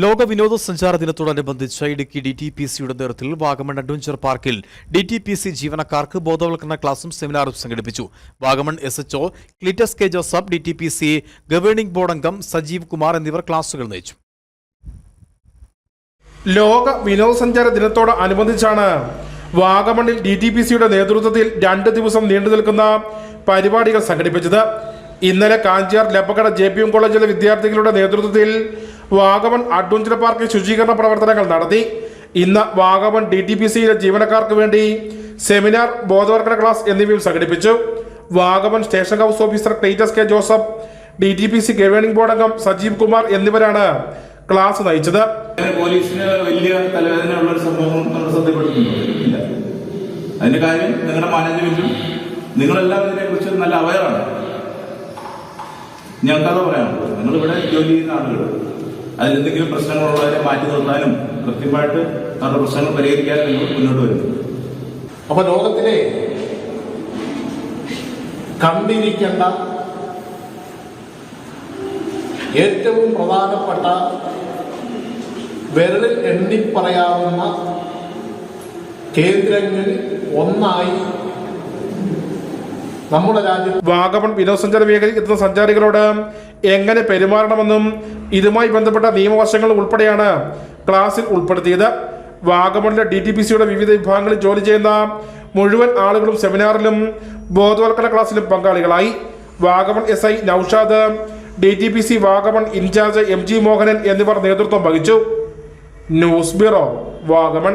ലോക വിനോദസഞ്ചാര ദിനത്തോടനുബന്ധിച്ച് ഇടുക്കി ഡി ടി പി സിയുടെ നേതൃത്വത്തിൽ വാഗമൺ അഡ്വഞ്ചർ പാർക്കിൽ ഡി ടി പി സി ജീവനക്കാർക്ക് ബോധവൽക്കരണ ക്ലാസും സെമിനാറും സംഘടിപ്പിച്ചു. Vagamon S H O Cletus K Joseph D T P C governing board അംഗം സജീവ് കുമാർ എന്നിവർ ക്ലാസുകൾ നയിച്ചു. ലോക വിനോദസഞ്ചാര ദിനത്തോട് അനുബന്ധിച്ചാണ് വാഗമണ്ണിൽ ഡി ടി പി സിയുടെ നേതൃത്വത്തിൽ രണ്ട് ദിവസം നീണ്ടു നിൽക്കുന്ന പരിപാടികൾ സംഘടിപ്പിച്ചത്. ഇന്നലെ Kanchiyar Lappakkada J P M കോളേജിലെ വിദ്യാർത്ഥികളുടെ നേതൃത്വത്തിൽ വാഗമൺ അഡ്വഞ്ചർ പാർക്കിൽ ശുചീകരണ പ്രവർത്തനങ്ങൾ നടത്തി. ഇന്ന് വാഗമൺ ഡി ടി പി സിയിലെ ജീവനക്കാർക്ക് വേണ്ടി സെമിനാർ ബോധവൽക്കരണ ക്ലാസ് എന്നിവയും സംഘടിപ്പിച്ചു. Vagamon station house officer Cletus K Joseph D T P C governing board അംഗം സജീവ് കുമാർ എന്നിവരാണ് ക്ലാസ് നയിച്ചത്. പോലീസിന് വലിയ തലവേദനയുള്ള ഒരു സംഭവം അതിന്റെ കാര്യം നിങ്ങളുടെ മാനേജ്മെന്റും നിങ്ങളെല്ലാം ഇതിനെ കുറിച്ച് നല്ല അവയറാണ് ഞങ്ങൾക്കത് പറയാനുള്ളത്. നിങ്ങൾ ഇവിടെ ജോലി ചെയ്യുന്ന ആളുകൾ. അതിലെന്തെങ്കിലും പ്രശ്നങ്ങളുള്ളവരെ മാറ്റി നിർത്താനും കൃത്യമായിട്ട് അവരുടെ പ്രശ്നങ്ങൾ പരിഹരിക്കാനും നിങ്ങൾ മുന്നോട്ട് വരുന്നു അപ്പൊ ലോകത്തിലെ കണ്ടിരിക്കേണ്ട ഏറ്റവും പ്രധാനപ്പെട്ട വിരലിൽ എണ്ണിപ്പറയാവുന്ന കേന്ദ്രങ്ങളിൽ ഒന്നായി നമ്മുടെ വാഗമൺ വിനോദസഞ്ചാര മേഖലയിൽ എത്തുന്ന സഞ്ചാരികളോട് എങ്ങനെ പെരുമാറണമെന്നും ഇതുമായി ബന്ധപ്പെട്ട നിയമവശങ്ങൾ ഉൾപ്പെടെയാണ് ക്ലാസ്സിൽ ഉൾപ്പെടുത്തിയത്. വാഗമണിലെ ഡി ടി പി സിയുടെ വിവിധ വിഭാഗങ്ങളിൽ ജോലി ചെയ്യുന്ന മുഴുവൻ ആളുകളും സെമിനാറിലും ബോധവൽക്കരണ ക്ലാസ്സിലും പങ്കാളികളായി. Vagamon S I Noushad D T P C Vagamon incharge M G Mohanan എന്നിവർ നേതൃത്വം വഹിച്ചു. News bureau Vagamon.